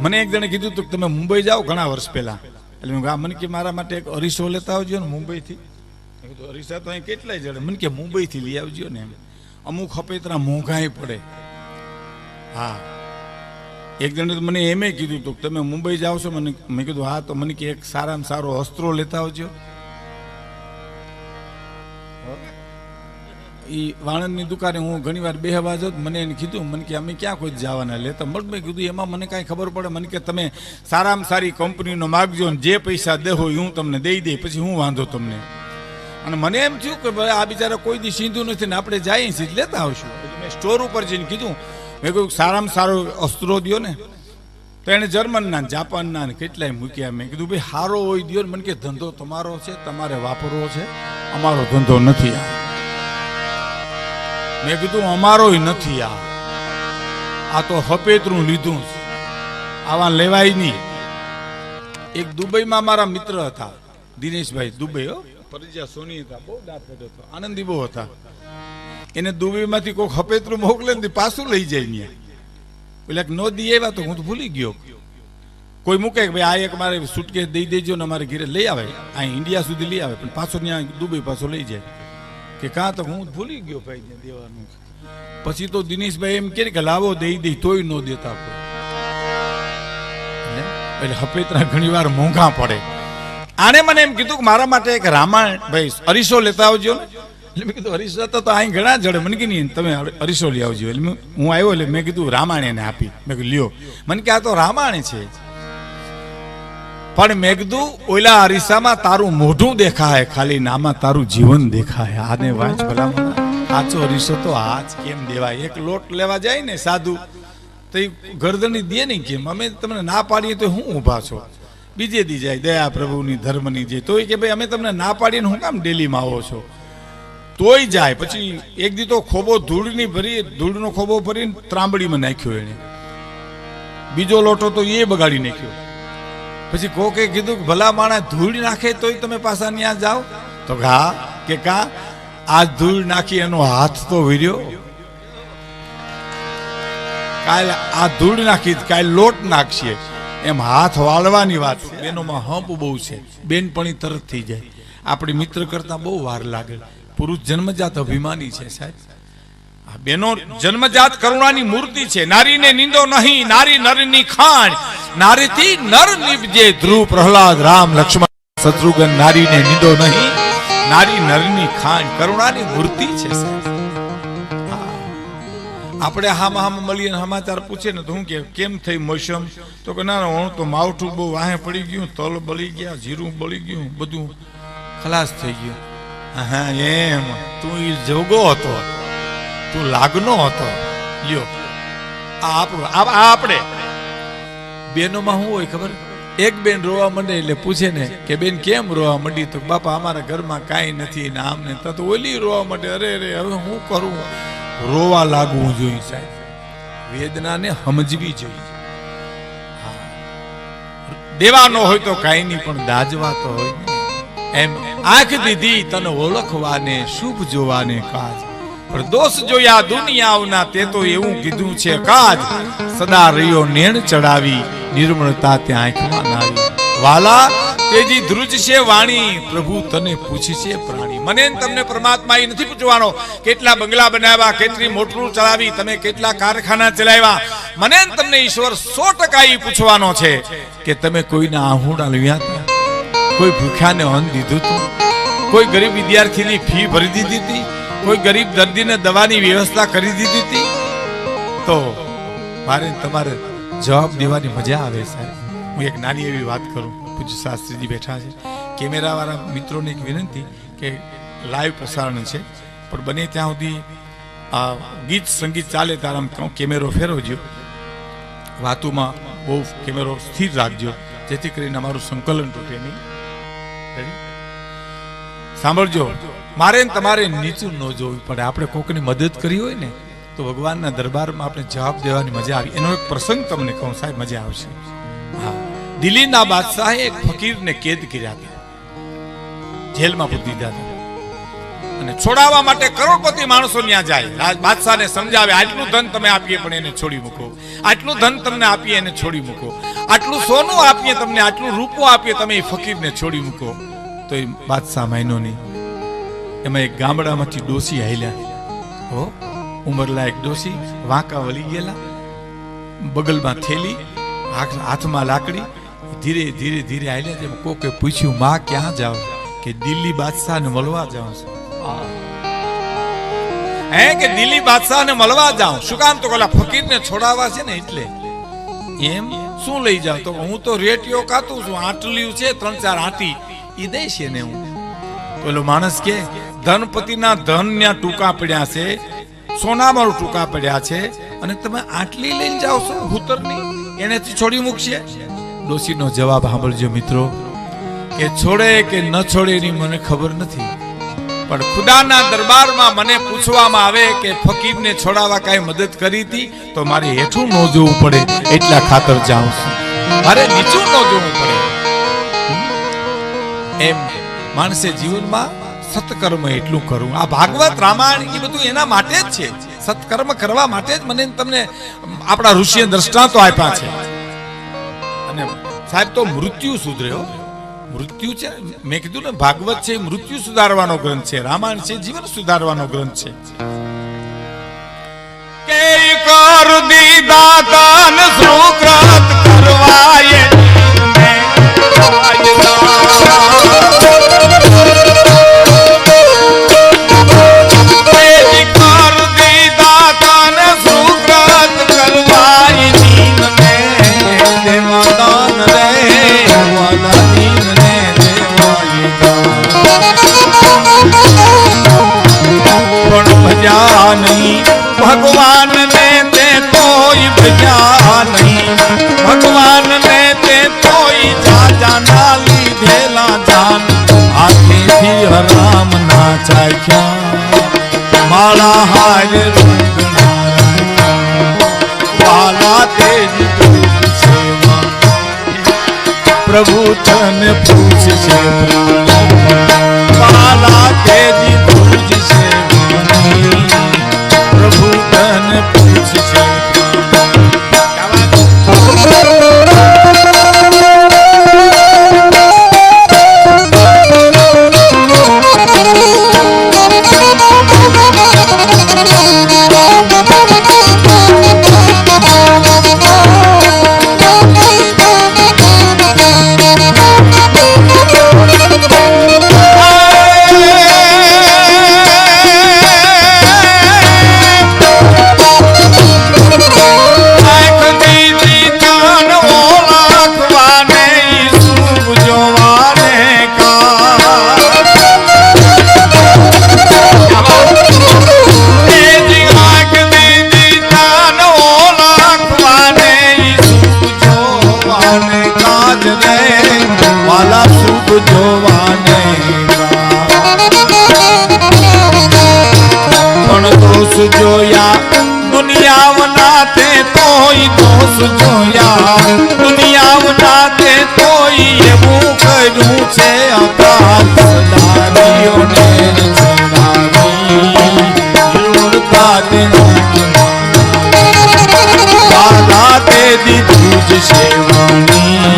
મને એક જણે કીધું તું કે તમે મુંબઈ જાઓ ઘણા વર્ષ પહેલા. એટલે મેં આ હા મને કે મારા માટે એક અરીસો લેતા આવજો ને મુંબઈથી. અરીસા તો અહીં કેટલાય જડે મને કે, મુંબઈથી લઈ આવજો ને. એમ અમુક હપેતરા મોંઘાઈ પડે. હા. એક જણે મને એમે કીધું તું તમે મુંબઈ જાઓ છો. મને મેં કીધું, હા, તો મને કે એક સારામાં સારો અસ્ત્રો લેતા આવજો. એ વાણંદની દુકાને હું ઘણી વાર બેહવા જાઉં, મને એને કીધું, મને કે અમે ક્યાં કોઈ જવાના લેતા મત મેં કીધું, એમાં મને કાંઈ ખબર પડે. મને કે, તમે સારામાં સારી કંપનીનો માગજો ને જે પૈસા દેહો એ હું તમને દઈ દઈ, પછી હું વાંધો તમને. અને મને એમ થયું કે, ભાઈ, આ બિચારા કોઈ દી સીધું નથી ને આપણે જઈએ છીએ લેતા આવશું. મેં સ્ટોર ઉપર જઈને કીધું, મેં કહ્યું, સારામાં સારો અસ્ત્રો દ્યો ને. તો એણે જર્મનના જાપાનના ને કેટલાય મૂક્યા. મેં કીધું, ભાઈ સારો હોય ને. મને કે, ધંધો તમારો છે, તમારે વાપરવો છે, અમારો ધંધો નથી આ. મેં કીધું અમારોય નથી આ. આ તો હપેતરું લીધું આવા લેવાય નહીં. એક દુબઈમાં મારા મિત્ર હતા દિનેશભાઈ દુબઈ હો. પરિજા સોની હતા બહુ દાંત હતો. આનંદી બહુ હતા. એને દુબઈમાંથી કોઈક હપેતરું મોકલે ને પાછું લઈ જાય ને એટલે ન દી આવ્યા તો હું તો ભૂલી ગયો. કોઈ મૂકે કે ભાઈ આ એક મારે સુટકેસ દઈ દેજો ને અમારે ઘરે લઈ આવે. અહીં ઇન્ડિયા સુધી લઈ આવે પણ પાછો ત્યાં દુબઈ પાછો લઈ જાય. કે કાં તો હું ભૂલી ગયો ભાઈ દેવાનું. પછી તો દિનેશભાઈ એમ કે લાવો દઈ દઈ, તોય ન દેતા એટલે હપેતરા ઘણી વાર મોંઘા પડે. આને મને એમ કીધું કે મારા માટે એક રામાયણ, ભાઈ, અરીસો લેતા આવજો ને. એટલે મેં કીધું, અરીસો તો અહીં ઘણા જડે. મને કે નહીં તમે અરીસો લઈ આવજો. એટલે હું આવ્યો એટલે મેં કીધું રામાયણ એને આપી. મેં કીધું, લ્યો. મને કે આ તો રામાયણ છે. પણ મેં કીધું ઓલા અરીસામાં તારું મોઢું દેખાય, ખાલી નામાં તારું જીવન દેખાય. આને વાંચ ભલા આચો અરીસો તો આજ કેમ દેવાય? એક લોટ લેવા જાય ને સાધુ, તો એ ગરદની દે નહીં કેમ? અમે તમને ના પાડીએ તો હું ઊભા છો? બીજે દી જાય, દયા પ્રભુની ધર્મની જે. તોય કે ભાઈ, અમે તમને ના પાડીને હું કામ ડેલીમાં આવો છો? તોય જાય, પછી એક દી તો ખોબો ધૂળની ભરી, ધૂળનો ખોબો ભરીને ત્રાંબડીમાં નાખ્યો એને. બીજો લોટો તો એ બગાડી નાખ્યો. પછી કોકે કીધું કે ભલા માણસ ધૂળ નાખે તોય તમે પાછા ત્યાં જાઓ. તો ઘા કે કા? આ ધૂળ નાખી એનો હાથ તો વીર્યો. કાલ આ ધૂળ નાખી, કાલ લોટ નાખશે એમ હાથ વાળવાની વાત. બેનોમાં હંપ બહુ છે. બેનપણી તરત થઈ જાય. આપણી મિત્ર કરતા બહુ વાર લાગે. પુરુષ જન્મજાત અભિમાની છે સાહેબ. બેનો જન્મજાત કરુણાની મૂર્તિ છે. નારીને નિંદો નહીં, નારી નરની ખાણ. નારીથી નર નિપજે ધ્રુવ પ્રહલાદ, રામ, લક્ષ્મણ, શત્રુઘ્ન, નારીને નિંદો નહીં. નારી નરની ખાણ, કરુણાની મૂર્તિ છે આપણે હામાં હામાં મળીએ સમાચાર પૂછે ને તો હું કે, કેમ થઈ મોસમ? તો કે, ના હું તો માવઠું બહુ વાહે પડી ગયું, તલ બળી ગયા, જીરું બળી ગયું, બધું ખલાસ થઈ ગયું. હા, એમ. તું ઈ જોગો હતો. તું લાગનો હતો. લ્યો. આ આપણું, આ આપણે. બેનોમાં શું હોય ખબર? એક બેન રોવા માંડે એટલે પૂછે ને કે, બેન, કેમ રોવા માંડી તો? બાપા, અમારા ઘરમાં કાંઈ નથી ને આમ ને તો ઓલી રોવા માંડે. અરે અરે, હવે હું કરું? રોવા લાગવું જોઈએ સાહેબ. વેદનાને સમજવી જોઈએ. દેવાનો હોય તો કાંઈ નહીં, પણ દાજવા તો હોય એમ આંખ દીધી તને ઓળખવાને, શુભ જોવાને કાજ. દોષ જોયા દુનિયાઓના તે તો એવું કીધું છે કાજ. સદા રહ્યો નેણ ચડાવી, નિર્મળતા ત્યાં આંખમાં નાવી. વાલા, તેજી ધ્રુજ છે વાણી, પ્રભુ તને પૂછી છે પ્રાણી. મને તમને પરમાત્મા એ નથી પૂછવાનો કેટલા બંગલા બનાવ્યા, કેટલી મોટરું ચલાવી તમે કેટલા કારખાના ચલાવ્યા. મને તમને ઈશ્વર સો ટકા એ પૂછવાનો છે કે તમે કોઈના આહુડા હતા કોઈ ભૂખ્યાને અન્ન દીધું હતું કોઈ ગરીબ વિદ્યાર્થીની ફી ભરી દીધી હતી કોઈ ગરીબ દર્દીને દવાની વ્યવસ્થા કરી દીધી હતી? તો મારે તમારે જવાબ દેવાની મજા આવે સાહેબ. હું એક નાની એવી વાત કરું. પૂજ્ય શાસ્ત્રીજી બેઠા છે. કેમેરાવાળા મિત્રોને એક વિનંતી કે લાઈવ પ્રસારણ છે. પણ બને ત્યાં સુધી આ ગીત સંગીત ચાલે ત્યારે કેમેરો ફેરવજો. વાતુમાં બહુ કેમેરો સ્થિર રાખજો. જેથી કરીને અમારું સંકલન તૂટે નહીં? સાંભળજો. મારે તમારે નીચું ન જોવું પડે. આપણે કોકની મદદ કરી હોય ને, તો ભગવાનના દરબારમાં આપણે જવાબ દેવાની મજા આવી. એનો એક પ્રસંગ તમને કહું, સાહેબ, મજા આવશે. હા. દિલ્હીના બાદશાહે એક ફકીરને કેદ કર્યા હતા. જેલમાં પૂરી દીધા હતા. અને છોડાવવા માટે કરોડપતિ માણસો ત્યાં જાય. બાદશાહને સમજાવે, આટલું ધન તમે આપીએ પણ એને છોડી મૂકો. આટલું ધન તમને આપીએ એને છોડી મૂકો. આટલું સોનું આપીએ તમને, આટલું રૂપો આપીએ તમે એ ફકીરને છોડી મૂકો. તો એ બાદશાહ માયનો નહીં. એમાં એક ગામડામાંથી ડોસી આયલા હો ઉંમરલાયક ડોસી વાંકા વળી ગયેલા. બગલમાં થેલી હાથમાં લાકડી. ધીરે ધીરે ધીરે હાલ્યા તેમ કોકે પૂછ્યું માં ક્યાં જાઓ કે દિલ્હી બાદશાહને મળવા જાઉં છું. હે કે દિલ્હી બાદશાહને મળવા જાઉં? શું કામ તો પેલા ફકીરને છોડાવવા છે ને એટલે? એમ? શું લઈ જાવ તો હું તો રેટિયો કાતું છું આટલ્યું છે ત્રણ ચાર હાથી એ દઈશ ને હું. પેલો માણસ કે ધનપતિના ધનના ટૂંકા પડ્યા છે સોનામાં ટૂંકા પડ્યા છે, અને તમે આટલી લઈને જાઓ છો હુતરની એનેથી છોડી મૂકશે? ડોશીનો જવાબ સાંભળજો મિત્રો, કે છોડે કે ન છોડે એની મને ખબર નથી. પણ ખુદાના દરબારમાં મને પૂછવામાં આવે કે ફકીરને છોડાવવા કાંઈ મદદ કરી હતી, તો મારે હેઠું ન જોવું પડે, એટલા ખાતર જાઉં છું. મારે નીચું ન જોવું પડે. એમ. માણસે જીવનમાં સત્કર્મ એટલું કરું. આ ભાગવત, રામાયણ, એ બધું એના માટે જ છે. સત્કર્મ કરવા માટે જ મને તમને આપણા ઋષિએ દ્રષ્ટાંતો આપ્યા છે. અને સાહેબ, તો મૃત્યુ સુધર્યો. મૃત્યુ છે, મેં કીધું ને, ભાગવત છે, મૃત્યુ સુધારવાનો ગ્રંથ છે, રામાયણ છે, જીવન સુધારવાનો ગ્રંથ છે. કે કર દીધા તન સુકૃત કરવાય. ચાખ્યા રંગના રાખ્યા. વાલા દૂત પ્રભુ તને પૂછશે વાલા કા પણ દોષ જોયા દુનિયાવના તે તોય દોષ જોયા. દુનિયાવના તે તોય એવું કર્યું છે દીધું જ સેવાની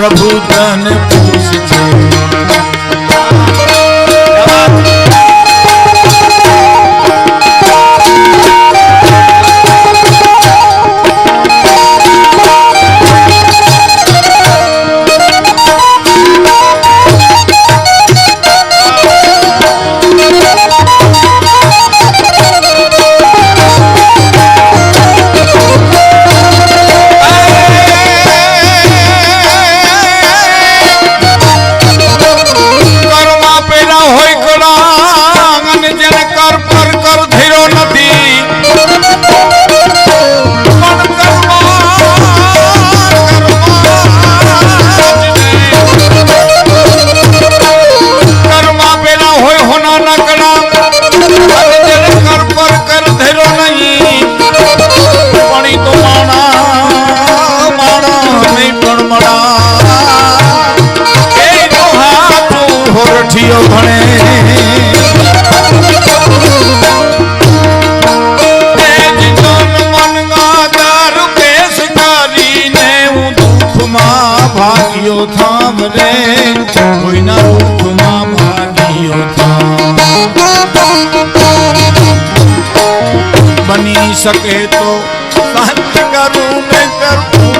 પ્રભુ ધન પૂછ પોથીઓ ભણે. ભાગ્યો થામ રે. કોઈના રૂપમાં ભાગ્યો થામ. બની શકે તો સાચ કરું ને કરું.